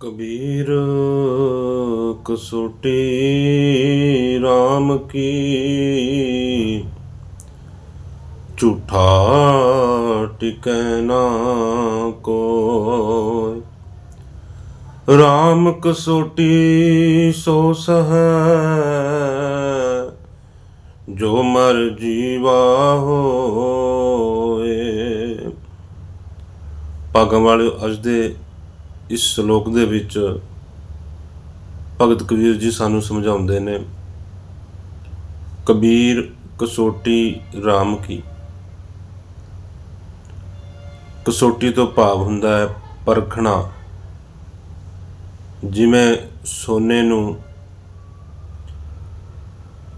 Kabir ਕਸੋਟੀ RAM ਕੀ? ਝੂਠਾ ਟਿਕੈ ਨਾ ਕੋਈ। RAM ਕਸੋਟੀ ਸੋ ਸਹੈ, ਜੋ ਮਰ ਜੀਵਾ ਹੋਏ। ਭਾਗਾਂ ਵਾਲੇ ਅੱਜ ਦੇ ਇਸ ਸ਼ਲੋਕ ਦੇ ਵਿੱਚ ਭਗਤ ਕਬੀਰ ਜੀ ਸਾਨੂੰ ਸਮਝਾਉਂਦੇ ਨੇ, ਕਬੀਰ ਕਸੋਟੀ RAM ਕੀ। ਕਸੋਟੀ ਤੋਂ ਭਾਵ ਹੁੰਦਾ ਹੈ ਪਰਖਣਾ। ਜਿਵੇਂ ਸੋਨੇ ਨੂੰ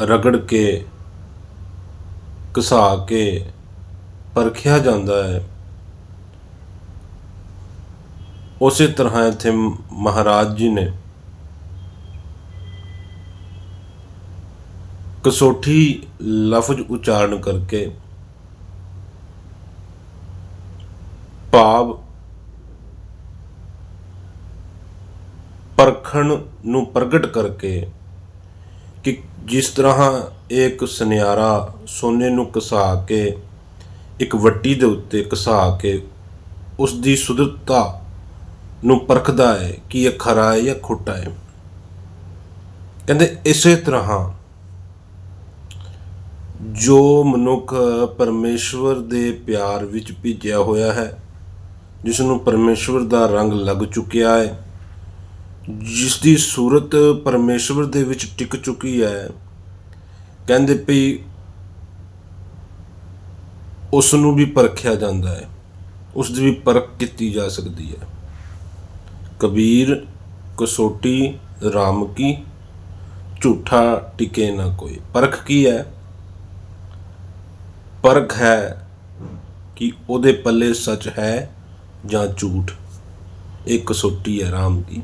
ਰਗੜ ਕੇ, ਘਸਾ ਕੇ ਪਰਖਿਆ ਜਾਂਦਾ ਹੈ ਉਸੇ ਤਰ੍ਹਾਂ ਇੱਥੇ ਮਹਾਰਾਜ ਜੀ ਨੇ ਕਸੋਠੀ ਲਫ਼ਜ਼ ਉਚਾਰਨ ਕਰਕੇ ਭਾਵ ਪਰਖਣ ਨੂੰ ਪ੍ਰਗਟ ਕਰਕੇ ਕਿ ਜਿਸ ਤਰ੍ਹਾਂ ਇੱਕ ਸੁਨਿਆਰਾ ਸੋਨੇ ਨੂੰ ਘਸਾ ਕੇ ਇੱਕ ਵੱਟੀ ਦੇ ਉੱਤੇ ਘਸਾ ਕੇ ਉਸ ਦੀ ਸੁੰਦਰਤਾ ਨੂੰ ਪਰਖਦਾ ਹੈ ਕਿ ਇਹ ਖਰਾ ਹੈ ਜਾਂ ਖੋਟਾ ਹੈ। ਕਹਿੰਦੇ ਇਸੇ ਤਰ੍ਹਾਂ ਜੋ ਮਨੁੱਖ ਪਰਮੇਸ਼ਵਰ ਦੇ ਪਿਆਰ ਵਿੱਚ ਭਿੱਜਿਆ ਹੋਇਆ ਹੈ ਜਿਸ ਨੂੰ ਪਰਮੇਸ਼ਵਰ ਦਾ ਰੰਗ ਲੱਗ ਚੁੱਕਿਆ ਹੈ ਜਿਸ ਦੀ ਸੂਰਤ ਪਰਮੇਸ਼ਵਰ ਦੇ ਵਿੱਚ ਟਿਕ ਚੁੱਕੀ ਹੈ, ਕਹਿੰਦੇ ਵੀ ਉਸ ਨੂੰ ਵੀ ਪਰਖਿਆ ਜਾਂਦਾ ਹੈ ਉਸ ਦੀ ਵੀ ਪਰਖ ਕੀਤੀ ਜਾ ਸਕਦੀ ਹੈ। ਕਬੀਰ, ਕਸੋਟੀ ਰਾਮ ਕੀ ਝੂਠਾ ਟਿਕੇ ਨਾ ਕੋਈ। ਪਰਖ ਕੀ ਹੈ? ਪਰਖ ਹੈ ਕਿ ਉਹਦੇ ਪੱਲੇ ਸੱਚ ਹੈ ਜਾਂ ਝੂਠ। ਇਹ ਕਸੋਟੀ ਹੈ ਰਾਮ ਦੀ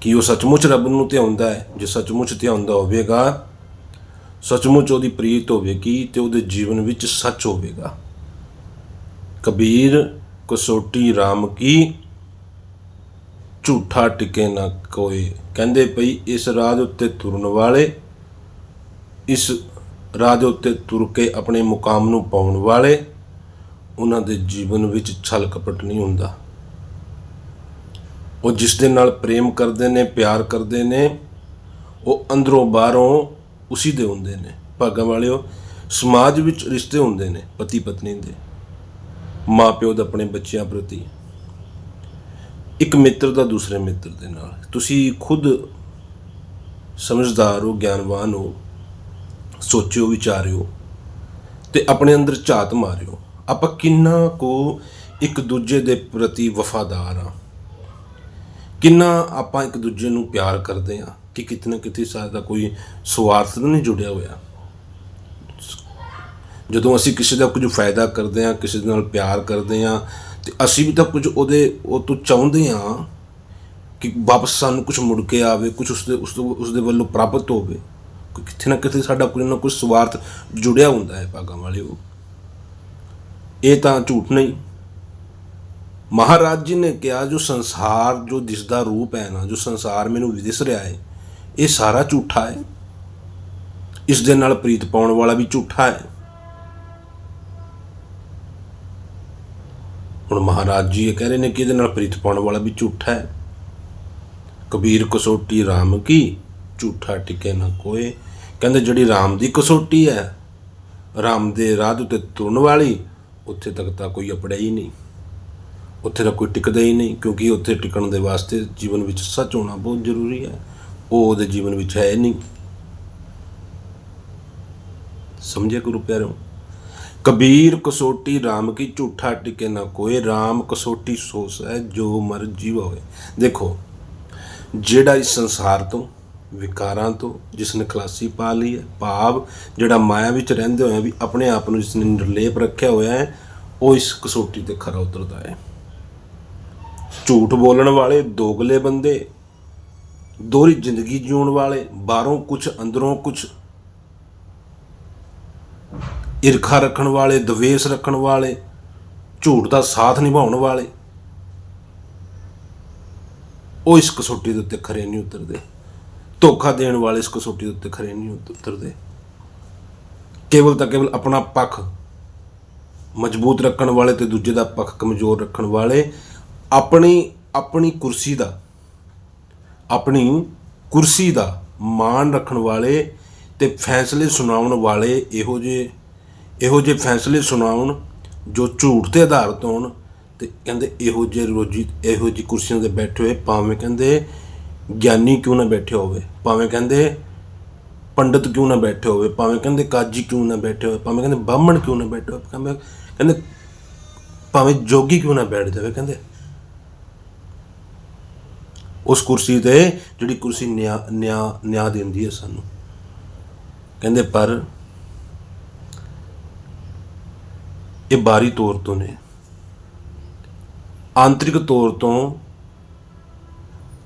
ਕਿ ਉਹ ਸੱਚਮੁੱਚ ਰੱਬ ਨੂੰ ਧਿਆਉਂਦਾ ਹੈ? ਜੇ ਸੱਚਮੁੱਚ ਧਿਆਉਂਦਾ ਹੋਵੇਗਾ, ਸੱਚਮੁੱਚ ਉਹਦੀ ਪ੍ਰੀਤ ਹੋਵੇਗੀ ਤੇ ਉਹਦੇ ਜੀਵਨ ਵਿੱਚ ਸੱਚ ਹੋਵੇਗਾ। ਕਬੀਰ, ਕਸੋਟੀ ਰਾਮ ਕੀ ਝੂਠਾ ਟਿਕੇ ਨਾ ਕੋਈ ਕਹਿੰਦੇ ਪਈ ਇਸ ਰਾਜ ਉੱਤੇ ਤੁਰਨ ਵਾਲੇ, ਇਸ ਰਾਜ ਉੱਤੇ ਤੁਰ ਕੇ ਆਪਣੇ ਮੁਕਾਮ ਨੂੰ ਪਾਉਣ ਵਾਲੇ, ਉਹਨਾਂ ਦੇ ਜੀਵਨ ਵਿੱਚ ਛਲ ਕਪਟ ਨਹੀਂ ਹੁੰਦਾ। ਉਹ ਜਿਸ ਦੇ ਨਾਲ ਪ੍ਰੇਮ ਕਰਦੇ ਨੇ, ਪਿਆਰ ਕਰਦੇ ਨੇ, ਉਹ ਅੰਦਰੋਂ ਬਾਹਰੋਂ ਉਸੀ ਦੇ ਹੁੰਦੇ ਨੇ। ਭਾਗਾਂ ਵਾਲਿਓ, ਸਮਾਜ ਵਿੱਚ ਰਿਸ਼ਤੇ ਹੁੰਦੇ ਨੇ ਪਤੀ ਪਤਨੀ ਦੇ। ਮਾਂ ਪਿਓ ਦਾ ਆਪਣੇ ਬੱਚਿਆਂ ਪ੍ਰਤੀ। ਇੱਕ ਮਿੱਤਰ ਦਾ ਦੂਸਰੇ ਮਿੱਤਰ ਦੇ ਨਾਲ। ਤੁਸੀਂ ਖੁਦ ਸਮਝਦਾਰ ਹੋ, ਗਿਆਨਵਾਨ ਹੋ ਸੋਚਿਓ ਵਿਚਾਰਿਓ ਤੇ ਆਪਣੇ ਅੰਦਰ ਝਾਤ ਮਾਰਿਓ। ਆਪਾਂ ਕਿੰਨਾ ਕੋ ਇੱਕ ਦੂਜੇ ਦੇ ਪ੍ਰਤੀ ਵਫਾਦਾਰ ਆ ਕਿੰਨਾ ਆਪਾਂ ਇੱਕ ਦੂਜੇ ਨੂੰ ਪਿਆਰ ਕਰਦੇ ਆ ਕਿ ਕਿਤਨਾ ਕਿਤੇ ਸਾਡਾ ਕੋਈ ਸਵਾਰਥ ਨਹੀਂ ਜੁੜਿਆ ਹੋਇਆ। ਜਦੋਂ ਅਸੀਂ ਕਿਸੇ ਦਾ ਕੁਝ ਫਾਇਦਾ ਕਰਦੇ ਆ ਕਿਸੇ ਦੇ ਨਾਲ ਪਿਆਰ ਕਰਦੇ ਆ ਤੇ ਅਸੀਂ ਵੀ ਤਾਂ ਕੁਝ ਉਹਦੇ, ਉਹ ਤੋਂ ਚਾਹੁੰਦੇ ਹਾਂ ਕਿ ਵਾਪਸ ਸਾਨੂੰ ਕੁਝ ਮੁੜ ਕੇ ਆਵੇ, ਕੁਝ ਉਸਦੇ ਉਸ ਤੋਂ ਉਸਦੇ ਵੱਲੋਂ ਪ੍ਰਾਪਤ ਹੋਵੇ। ਕਿਤੇ ਨਾ ਕਿਤੇ ਸਾਡਾ ਕੁਝ ਨਾ ਕੁਝ ਸਵਾਰਥ ਜੁੜਿਆ ਹੁੰਦਾ ਹੈ ਭਾਗਾਂ ਵਾਲਿਓ ਇਹ ਤਾਂ ਝੂਠ ਨਹੀਂ। ਮਹਾਰਾਜ ਜੀ ਨੇ ਕਿਹਾ, ਜੋ ਸੰਸਾਰ, ਜੋ ਦਿਸਦਾ ਰੂਪ ਹੈ ਨਾ, ਜੋ ਸੰਸਾਰ ਮੈਨੂੰ ਦਿਸ ਰਿਹਾ ਹੈ, ਇਹ ਸਾਰਾ ਝੂਠਾ ਹੈ। ਇਸ ਦੇ ਨਾਲ ਪ੍ਰੀਤ ਪਾਉਣ ਵਾਲਾ ਵੀ ਝੂਠਾ ਹੈ। ਹੁਣ ਮਹਾਰਾਜ ਜੀ ਇਹ ਕਹਿ ਰਹੇ ਨੇ ਕਿ ਇਹਦੇ ਨਾਲ ਪ੍ਰੀਤ ਪਾਉਣ ਵਾਲਾ ਵੀ ਝੂਠਾ ਹੈ। ਕਬੀਰ ਕਸੋਟੀ RAM ਕੀ? ਝੂਠਾ ਟਿਕੇ ਨਾ ਕੋਏ। ਕਹਿੰਦੇ ਜਿਹੜੀ RAM ਦੀ ਕਸੋਟੀ ਹੈ RAM ਦੇ ਰਾਹ ਦੇ ਉੱਤੇ ਤੁਰਨ ਵਾਲੀ, ਉੱਥੇ ਤੱਕ ਤਾਂ ਕੋਈ ਅਪੜਿਆ ਹੀ ਨਹੀਂ। ਉੱਥੇ ਤਾਂ ਕੋਈ ਟਿਕਦਾ ਹੀ ਨਹੀਂ, ਕਿਉਂਕਿ ਉੱਥੇ ਟਿਕਣ ਦੇ ਵਾਸਤੇ ਜੀਵਨ ਵਿੱਚ ਸੱਚ ਹੋਣਾ ਬਹੁਤ ਜ਼ਰੂਰੀ ਹੈ। ਉਹ ਉਹਦੇ ਜੀਵਨ ਵਿੱਚ ਹੈ ਨਹੀਂ। ਸਮਝੇ ਗੁਰੂ ਪਿਆਰਿਓ? ਕਬੀਰ ਕਸੋਟੀ RAM ਕੀ ਝੂਠਾ ਟਿਕੇ ਨਾ ਕੋਏ RAM ਕਸੋਟੀ ਸੋਸ ਹੈ ਜੋ ਮਰ ਜੀਵ ਹੋਵੇ ਦੇਖੋ, ਜਿਹੜਾ ਇਸ ਸੰਸਾਰ ਤੋਂ, ਵਿਕਾਰਾਂ ਤੋਂ ਜਿਸ ਨੇ ਖਲਾਸੀ ਪਾ ਲਈ ਹੈ, ਭਾਵ ਜਿਹੜਾ ਮਾਇਆ ਵਿੱਚ ਰਹਿੰਦੇ ਹੋਏ ਵੀ ਆਪਣੇ ਆਪ ਨੂੰ ਜਿਸ ਨੇ ਨਿਰਲੇਪ ਰੱਖਿਆ ਹੋਇਆ ਹੈ, ਉਹ ਇਸ ਕਸੋਟੀ ਤੇ ਖਰਾ ਉਤਰਦਾ ਹੈ। ਝੂਠ ਬੋਲਣ ਵਾਲੇ, ਦੋਗਲੇ ਬੰਦੇ, ਦੋਹਰੀ ਜ਼ਿੰਦਗੀ ਜਿਉਣ ਵਾਲੇ, ਬਾਹਰੋਂ ਕੁਝ ਅੰਦਰੋਂ ਕੁਝ ਈਰਖਾ ਰੱਖਣ ਵਾਲੇ, ਦਵੇਸ਼ ਰੱਖਣ ਵਾਲੇ, ਝੂਠ ਦਾ ਸਾਥ ਨਿਭਾਉਣ ਵਾਲੇ, ਉਹ ਇਸ ਕਸੋਟੀ ਦੇ ਉੱਤੇ ਖਰੇ ਨਹੀਂ ਉਤਰਦੇ। ਧੋਖਾ ਦੇਣ ਵਾਲੇ ਇਸ ਕਸੋਟੀ ਦੇ ਉੱਤੇ ਖਰੇ ਨਹੀਂ ਉਤਰਦੇ। ਕੇਵਲ ਤਾਂ ਕੇਵਲ ਆਪਣਾ ਪੱਖ ਮਜ਼ਬੂਤ ਰੱਖਣ ਵਾਲੇ ਤੇ ਦੂਜੇ ਦਾ ਪੱਖ ਕਮਜ਼ੋਰ ਰੱਖਣ ਵਾਲੇ ਆਪਣੀ ਆਪਣੀ ਕੁਰਸੀ ਦਾ, ਆਪਣੀ ਕੁਰਸੀ ਦਾ ਮਾਣ ਰੱਖਣ ਵਾਲੇ ਤੇ ਫੈਸਲੇ ਸੁਣਾਉਣ ਵਾਲੇ ਇਹੋ ਜਿਹੇ ਇਹੋ ਜਿਹੇ ਫੈਸਲੇ ਸੁਣਾਉਣ ਜੋ ਝੂਠ ਤੇ ਆਧਾਰਿਤ ਹੋਣ ਤੇ ਕਹਿੰਦੇ ਇਹੋ ਜਿਹੇ ਰੋਜੀ ਇਹੋ ਜਿਹੀ ਕੁਰਸੀਆਂ ਤੇ ਬੈਠੇ ਹੋਏ ਭਾਵੇਂ ਕਹਿੰਦੇ ਗਿਆਨੀ ਕਿਉਂ ਨਾ ਬੈਠੇ ਹੋਵੇ, ਭਾਵੇਂ ਕਹਿੰਦੇ ਪੰਡਤ ਕਿਉਂ ਨਾ ਬੈਠੇ ਹੋਵੇ, ਭਾਵੇਂ ਕਹਿੰਦੇ ਕਾਜੀ ਕਿਉਂ ਨਾ ਬੈਠੇ ਹੋਵੇ, ਭਾਵੇਂ ਕਹਿੰਦੇ ਬਾਹਮਣ ਕਿਉਂ ਨਾ ਬੈਠੇ ਹੋਵੇ, ਭਾਵੇਂ ਕਹਿੰਦੇ ਭਾਵੇਂ ਜੋਗੀ ਕਿਉਂ ਨਾ ਬੈਠ ਜਾਵੇ ਕਹਿੰਦੇ। ਉਸ ਕੁਰਸੀ ਤੇ ਜਿਹੜੀ ਕੁਰਸੀ ਨਿਆ ਨਿਆ ਨਿਆ ਦਿੰਦੀ ਹੈ ਸਾਨੂੰ। ਕਹਿੰਦੇ ਪਰ ਇਹ ਬਾਹਰੀ ਤੌਰ ਤੋਂ ਨੇ। ਆਂਤਰਿਕ ਤੌਰ ਤੋਂ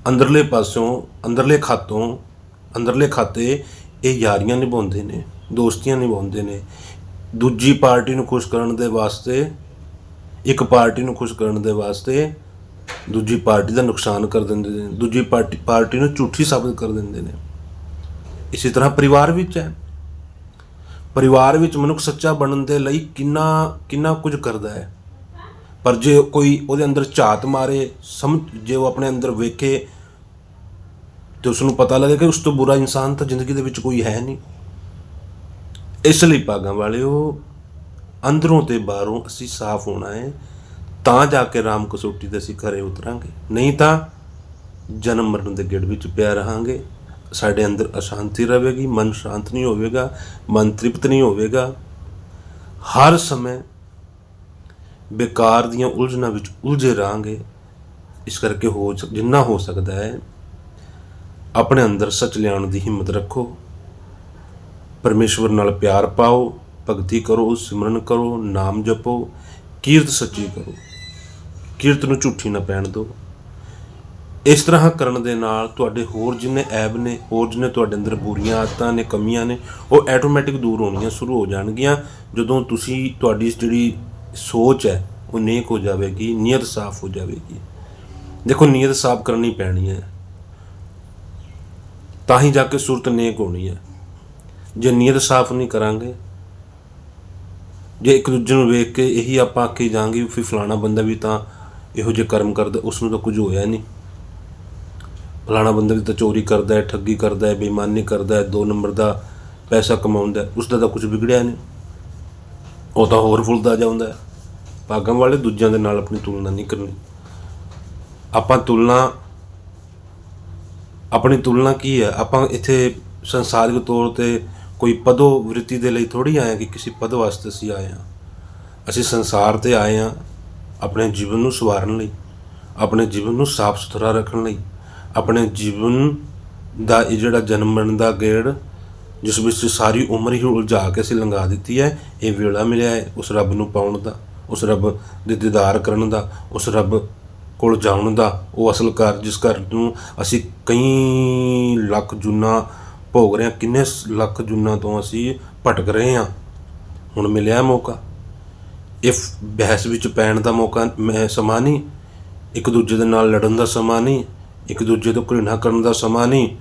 ਅੰਦਰਲੇ ਪਾਸੋਂ, ਅੰਦਰਲੇ ਖਾਤੋਂ, ਅੰਦਰਲੇ ਖਾਤੇ ਇਹ ਯਾਰੀਆਂ ਨਿਭਾਉਂਦੇ ਨੇ, ਦੋਸਤੀਆਂ ਨਿਭਾਉਂਦੇ ਨੇ। ਦੂਜੀ ਪਾਰਟੀ ਨੂੰ ਖੁਸ਼ ਕਰਨ ਦੇ ਵਾਸਤੇ, ਇੱਕ ਪਾਰਟੀ ਨੂੰ ਖੁਸ਼ ਕਰਨ ਦੇ ਵਾਸਤੇ ਦੂਜੀ ਪਾਰਟੀ ਦਾ ਨੁਕਸਾਨ ਕਰ ਦਿੰਦੇ ਨੇ। ਦੂਜੀ ਪਾਰਟੀ ਪਾਰਟੀ ਨੂੰ ਝੂਠੀ ਸਾਬਤ ਕਰ ਦਿੰਦੇ ਨੇ। ਇਸੇ ਤਰ੍ਹਾਂ ਪਰਿਵਾਰ ਵਿੱਚ ਹੈ। ਪਰਿਵਾਰ ਵਿੱਚ ਮਨੁੱਖ ਸੱਚਾ ਬਣਨ ਦੇ ਲਈ ਕਿੰਨਾ ਕਿੰਨਾ ਕੁਝ ਕਰਦਾ ਹੈ। ਪਰ ਜੇ ਕੋਈ ਉਹਦੇ ਅੰਦਰ ਝਾਤ ਮਾਰੇ ਸਮਝ ਜੇ ਉਹ ਆਪਣੇ ਅੰਦਰ ਵੇਖੇ, ਤੇ ਉਸ ਨੂੰ ਪਤਾ ਲੱਗੇ ਕਿ ਉਸ ਤੋਂ ਬੁਰਾ ਇਨਸਾਨ ਤਾਂ ਜ਼ਿੰਦਗੀ ਦੇ ਵਿੱਚ ਕੋਈ ਹੈ ਨਹੀਂ। ਇਸ ਲਈ ਭਾਗਾਂ ਵਾਲਿਓ, ਅੰਦਰੋਂ ਤੇ ਬਾਹਰੋਂ ਅਸੀਂ ਸਾਫ਼ ਹੋਣਾ ਹੈ, ਤਾਂ ਜਾ ਕੇ ਰਾਮ ਕਸੋਟੀ ਤੇ ਅਸੀਂ ਖਰੇ ਉਤਰਾਂਗੇ। ਨਹੀਂ ਤਾਂ ਜਨਮ ਮਰਨ ਦੇ ਗੇੜ ਵਿੱਚ ਪਿਆ ਰਹਾਂਗੇ। ਸਾਡੇ ਅੰਦਰ ਅਸ਼ਾਂਤੀ ਰਹੇਗੀ, ਮਨ ਸ਼ਾਂਤ ਨਹੀਂ ਹੋਵੇਗਾ, ਮਨ ਤ੍ਰਿਪਤ ਨਹੀਂ ਹੋਵੇਗਾ। ਹਰ ਸਮੇਂ ਬੇਕਾਰ ਦੀਆਂ ਉਲਝਣਾਂ ਵਿੱਚ ਉਲਝੇ ਰਹਾਂਗੇ। ਇਸ ਕਰਕੇ ਹੋ ਜਿੰਨਾ ਹੋ ਸਕਦਾ ਹੈ, ਆਪਣੇ ਅੰਦਰ ਸੱਚ ਲਿਆਉਣ ਦੀ ਹਿੰਮਤ ਰੱਖੋ। ਪਰਮੇਸ਼ਵਰ ਨਾਲ ਪਿਆਰ ਪਾਓ, ਭਗਤੀ ਕਰੋ, ਸਿਮਰਨ ਕਰੋ, ਨਾਮ ਜਪੋ, ਕੀਰਤ ਸੱਚੀ ਕਰੋ। ਕੀਰਤ ਨੂੰ ਝੂਠੀ ਨਾ ਪੈਣ ਦਿਓ। ਇਸ ਤਰ੍ਹਾਂ ਕਰਨ ਦੇ ਨਾਲ ਤੁਹਾਡੇ ਹੋਰ ਜਿੰਨੇ ਐਬ ਨੇ, ਹੋਰ ਜਿੰਨੇ ਤੁਹਾਡੇ ਅੰਦਰ ਬੁਰੀਆਂ ਆਦਤਾਂ ਨੇ, ਕਮੀਆਂ ਨੇ, ਉਹ ਆਟੋਮੈਟਿਕ ਦੂਰ ਹੋਣੀਆਂ ਸ਼ੁਰੂ ਹੋ ਜਾਣਗੀਆਂ। ਜਦੋਂ ਤੁਸੀਂ ਤੁਹਾਡੀ ਜਿਹੜੀ ਸੋਚ ਹੈ, ਉਹ ਨੇਕ ਹੋ ਜਾਵੇਗੀ, ਨੀਅਤ ਸਾਫ਼ ਹੋ ਜਾਵੇਗੀ। ਦੇਖੋ, ਨੀਅਤ ਸਾਫ਼ ਕਰਨੀ ਪੈਣੀ ਹੈ। ਤਾਂ ਹੀ ਜਾ ਕੇ ਸੂਰਤ ਨੇਕ ਹੋਣੀ ਹੈ। ਜੇ ਨੀਅਤ ਸਾਫ਼ ਨਹੀਂ ਕਰਾਂਗੇ, ਜੇ ਇੱਕ ਦੂਜੇ ਨੂੰ ਵੇਖ ਕੇ ਇਹੀ ਆਪਾਂ ਆਖੀ ਜਾਾਂਗੇ ਵੀ ਫਲਾਣਾ ਬੰਦਾ ਵੀ ਤਾਂ ਇਹੋ ਜਿਹੇ ਕਰਮ ਕਰਦਾ ਉਸ ਨੂੰ ਤਾਂ ਕੁਝ ਹੋਇਆ ਨਹੀਂ। ਫਲਾਣਾ ਬੰਦਾ ਵੀ ਤਾਂ ਚੋਰੀ ਕਰਦਾ ਹੈ, ਠੱਗੀ ਕਰਦਾ ਹੈ, ਬੇਈਮਾਨੀ ਕਰਦਾ ਹੈ, ਦੋ ਨੰਬਰ ਦਾ ਪੈਸਾ ਕਮਾਉਂਦਾ ਹੈ ਉਸ ਦਾ ਤਾਂ ਕੁਝ ਵਿਗੜਿਆ ਨਹੀਂ। ਉਹ ਤਾਂ ਹੋਰ ਫੁੱਲਦਾ ਜਾਂਦਾ ਹੈ। ਭਾਗਾਂ ਵਾਲੇ ਦੂਜਿਆਂ ਦੇ ਨਾਲ ਆਪਣੀ ਤੁਲਨਾ ਨਹੀਂ ਕਰਨੀ। ਆਪਾਂ ਤੁਲਨਾ, ਆਪਣੀ ਤੁਲਨਾ ਕੀ ਹੈ? ਆਪਾਂ ਇੱਥੇ ਸੰਸਾਰਿਕ ਤੌਰ ਤੇ ਕੋਈ ਪਦੋ ਵ੍ਰਿਤੀ ਦੇ ਲਈ ਥੋੜੀ ਆਏ ਹਾਂ ਕਿ ਕਿਸੇ ਪਦ ਵਾਸਤੇ ਅਸੀਂ ਆਏ ਹਾਂ। ਅਸੀਂ ਸੰਸਾਰ ਤੇ ਆਏ ਹਾਂ ਆਪਣੇ ਜੀਵਨ ਨੂੰ ਸਵਾਰਨ ਲਈ, ਆਪਣੇ ਜੀਵਨ ਨੂੰ ਸਾਫ਼ ਸੁਥਰਾ ਰੱਖਣ ਲਈ। ਆਪਣੇ ਜੀਵਨ ਦਾ ਇਹ ਜਿਹੜਾ ਜਨਮ ਮਰਨ ਦਾ ਗੇੜ, ਜਿਸ ਵਿੱਚ ਸਾਰੀ ਉਮਰ ਹੀ ਉਲਝਾ ਕੇ ਅਸੀਂ ਲੰਘਾ ਦਿੱਤੀ ਹੈ, ਇਹ ਵੇਲਾ ਮਿਲਿਆ ਹੈ ਉਸ ਰੱਬ ਨੂੰ ਪਾਉਣ ਦਾ, ਉਸ ਰੱਬ ਦੇ ਦੀਦਾਰ ਕਰਨ ਦਾ, ਉਸ ਰੱਬ ਕੋਲ ਜਾਣ ਦਾ, ਉਹ ਅਸਲ ਘਰ ਜਿਸ ਘਰ ਨੂੰ ਅਸੀਂ ਕਈ ਲੱਖ ਜੁਨਾ ਭੋਗ ਰਹੇ ਹਾਂ, ਕਿੰਨੇ ਲੱਖ ਜੁਨਾ ਤੋਂ ਅਸੀਂ ਭਟਕ ਰਹੇ ਹਾਂ, ਹੁਣ ਮਿਲਿਆ ਮੌਕਾ। ਇਹ ਬਹਿਸ ਵਿੱਚ ਪੈਣ ਦਾ ਮੌਕਾ, ਮੈਂ ਸਮਾਂ ਨਹੀਂ, ਇੱਕ ਦੂਜੇ ਦੇ ਨਾਲ ਲੜਨ ਦਾ ਸਮਾਂ ਨਹੀਂ। ਇੱਕ ਦੂਜੇ ਤੋਂ ਘৃਣਾ ਕਰਨ ਦਾ ਸਮਾਂ ਨਹੀਂ।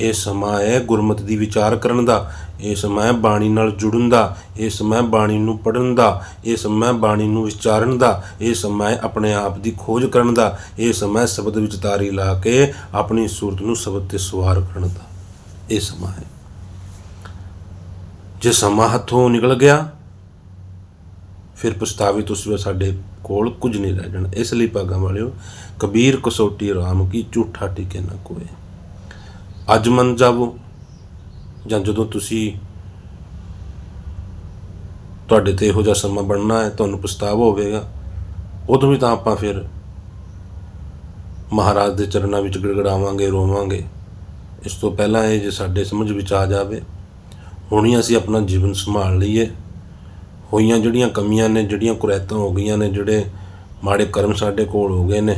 ਇਹ ਸਮਾਂ ਹੈ ਗੁਰਮਤਿ ਦੀ ਵਿਚਾਰ ਕਰਨ ਦਾ। ਇਹ ਸਮਾਂ ਹੈ ਬਾਣੀ ਨਾਲ ਜੁੜਨ ਦਾ। ਇਹ ਸਮਾਂ ਹੈ ਬਾਣੀ ਨੂੰ ਪੜ੍ਹਨ ਦਾ। ਇਹ ਸਮਾਂ ਹੈ ਬਾਣੀ ਨੂੰ ਵਿਚਾਰਨ ਦਾ। ਇਹ ਸਮਾਂ ਹੈ ਆਪਣੇ ਆਪ ਦੀ ਖੋਜ ਕਰਨ ਦਾ। ਇਹ ਸਮਾਂ ਹੈ ਸ਼ਬਦ ਵਿੱਚ ਤਾਰੀ ਲਾ ਕੇ ਆਪਣੀ ਸੂਰਤ ਨੂੰ ਸ਼ਬਦ ਤੇ ਸਵਾਰ ਕਰਨ ਦਾ। ਇਹ ਸਮਾਂ ਹੈ। ਜੇ ਸਮਾਂ ਹੱਥੋਂ ਨਿਕਲ ਗਿਆ ਫਿਰ ਪਛਤਾਵੇ ਤੁਸੀਂ ਸਾਡੇ ਕੋਲ ਕੁਝ ਨਹੀਂ ਰਹਿ ਜਾਣਾ। ਇਸ ਲਈ ਭਾਗਾਂ ਵਾਲਿਓ, ਕਬੀਰ ਕਸੋਟੀ ਰਾਮ ਕੀ ਝੂਠਾ ਟਿਕੇ ਨਾ ਕੋਏ। ਅੱਜ ਮੰਨ ਜਾਵੋ, ਜਾਂ ਜਦੋਂ ਤੁਸੀਂ ਤੁਹਾਡੇ ਤੇ ਇਹੋ ਜਿਹਾ ਸਮਾਂ ਬਣਨਾ ਹੈ, ਤੁਹਾਨੂੰ ਪਛਤਾਵਾ ਹੋਵੇਗਾ, ਉਦੋਂ ਵੀ ਤਾਂ ਆਪਾਂ ਫਿਰ ਮਹਾਰਾਜ ਦੇ ਚਰਨਾਂ ਵਿੱਚ ਗੜਗੜਾਵਾਂਗੇ, ਰੋਵਾਂਗੇ। ਇਸ ਤੋਂ ਪਹਿਲਾਂ ਇਹ ਜੇ ਸਾਡੇ ਸਮਝ ਵਿੱਚ ਆ ਜਾਵੇ, ਹੁਣੀ ਅਸੀਂ ਆਪਣਾ ਜੀਵਨ ਸੰਭਾਲ ਲਈਏ। ਹੋਈਆਂ ਜਿਹੜੀਆਂ ਕਮੀਆਂ ਨੇ, ਜਿਹੜੀਆਂ ਕੁਰੈਤਾਂ ਹੋ ਗਈਆਂ ਨੇ, ਜਿਹੜੇ ਮਾੜੇ ਕਰਮ ਸਾਡੇ ਕੋਲ ਹੋ ਗਏ ਨੇ,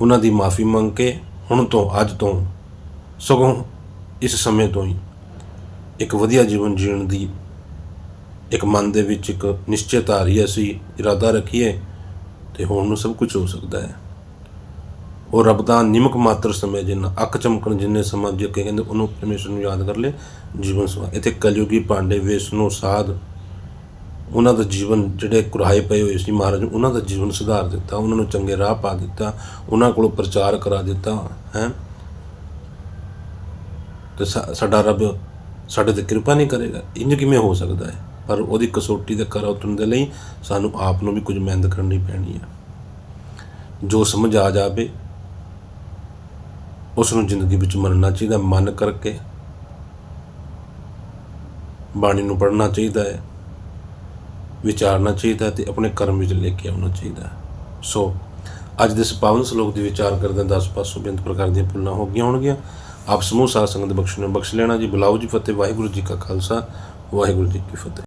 ਉਹਨਾਂ ਦੀ ਮਾਫੀ ਮੰਗ ਕੇ ਹੁਣ ਤੋਂ, ਅੱਜ ਤੋਂ, ਸਗੋਂ ਇਸ ਸਮੇਂ ਤੋਂ ਹੀ ਇੱਕ ਵਧੀਆ ਜੀਵਨ ਜੀਣ ਦੀ ਇੱਕ ਮਨ ਦੇ ਵਿੱਚ ਇੱਕ ਨਿਸ਼ਚਿਤ ਆ ਰਹੀ ਹੈ ਅਸੀਂ ਇਰਾਦਾ ਰੱਖੀਏ ਤੇ ਹੁਣ ਨੂੰ ਸਭ ਕੁਝ ਹੋ ਸਕਦਾ ਹੈ। ਉਹ ਰੱਬ ਦਾ ਨਿਮਕ ਮਾਤਰ ਸਮੇਂ ਜਿੰਨਾ, ਅੱਖ ਚਮਕਣ ਜਿੰਨੇ ਸਮਾਂ ਜੇ ਅੱਗੇ ਕਹਿੰਦੇ, ਉਹਨੂੰ ਪਰਮੇਸ਼ਰ ਨੂੰ ਯਾਦ ਕਰ ਲੈ, ਜੀਵਨ ਸਵਾ ਇੱਥੇ ਕਲਯੁਗੀ ਪਾਂਡੇ ਵਿਸ਼ਨੂੰ ਸਾਧ ਉਹਨਾਂ ਦਾ ਜੀਵਨ ਜਿਹੜੇ ਕੁਰਾਏ ਪਏ ਹੋਏ ਸੀ ਮਹਾਰਾਜ ਨੇ, ਉਹਨਾਂ ਦਾ ਜੀਵਨ ਸੁਧਾਰ ਦਿੱਤਾ, ਉਹਨਾਂ ਨੂੰ ਚੰਗੇ ਰਾਹ ਪਾ ਦਿੱਤਾ, ਉਹਨਾਂ ਕੋਲੋਂ ਪ੍ਰਚਾਰ ਕਰਾ ਦਿੱਤਾ, ਹੈ? ਤੇ ਸਾਡਾ ਰੱਬ ਸਾਡੇ ਤੇ ਕਿਰਪਾ ਨਹੀਂ ਕਰੇਗਾ, ਇੰਜ ਕਿਵੇਂ ਹੋ ਸਕਦਾ ਹੈ? ਪਰ ਉਹਦੀ ਕਸੌਟੀ ਦੇ ਕਰ ਉਤਰਨ ਦੇ ਲਈ ਸਾਨੂੰ ਆਪ ਨੂੰ ਵੀ ਕੁਝ ਮਿਹਨਤ ਕਰਨੀ ਪੈਣੀ ਹੈ। ਜੋ ਸਮਝ ਆ ਜਾਵੇ ਉਸ ਨੂੰ ਜ਼ਿੰਦਗੀ ਵਿੱਚ ਮੰਨਣਾ ਚਾਹੀਦਾ, ਮਨ ਕਰਕੇ ਬਾਣੀ ਨੂੰ ਪੜ੍ਹਨਾ ਚਾਹੀਦਾ ਹੈ। ਵਿਚਾਰਨਾ ਚਾਹੀਦਾ ਹੈ ਤੇ ਆਪਣੇ ਕਰਮ ਵਿੱਚ ਲੈ ਕੇ ਆਉਣਾ ਚਾਹੀਦਾ। ਸੋ, ਅੱਜ ਦੇ ਇਸ ਪਾਵਨ ਸ਼ਲੋਕ ਦੀ ਵਿਚਾਰ ਕਰਦੇ 10 ਪਾਸੋਂ ਬੇਅੰਤ ਪ੍ਰਕਾਰ ਦੀਆਂ ਭੁੱਲਾਂ ਹੋ ਗਈਆਂ ਹੋਣਗੀਆਂ। ਆਪ ਸਮੂਹ ਸਾਧ ਸੰਗਤ ਬਖਸ਼ ਨੂੰ ਬਖਸ਼ ਲੈਣਾ ਜੀ। ਬੁਲਾਓ ਜੀ ਫਤਿਹ। ਵਾਹਿਗੁਰੂ ਜੀ ਕਾ ਖਾਲਸਾ। ਵਾਹਿਗੁਰੂ ਜੀ ਕੀ ਫਤਿਹ।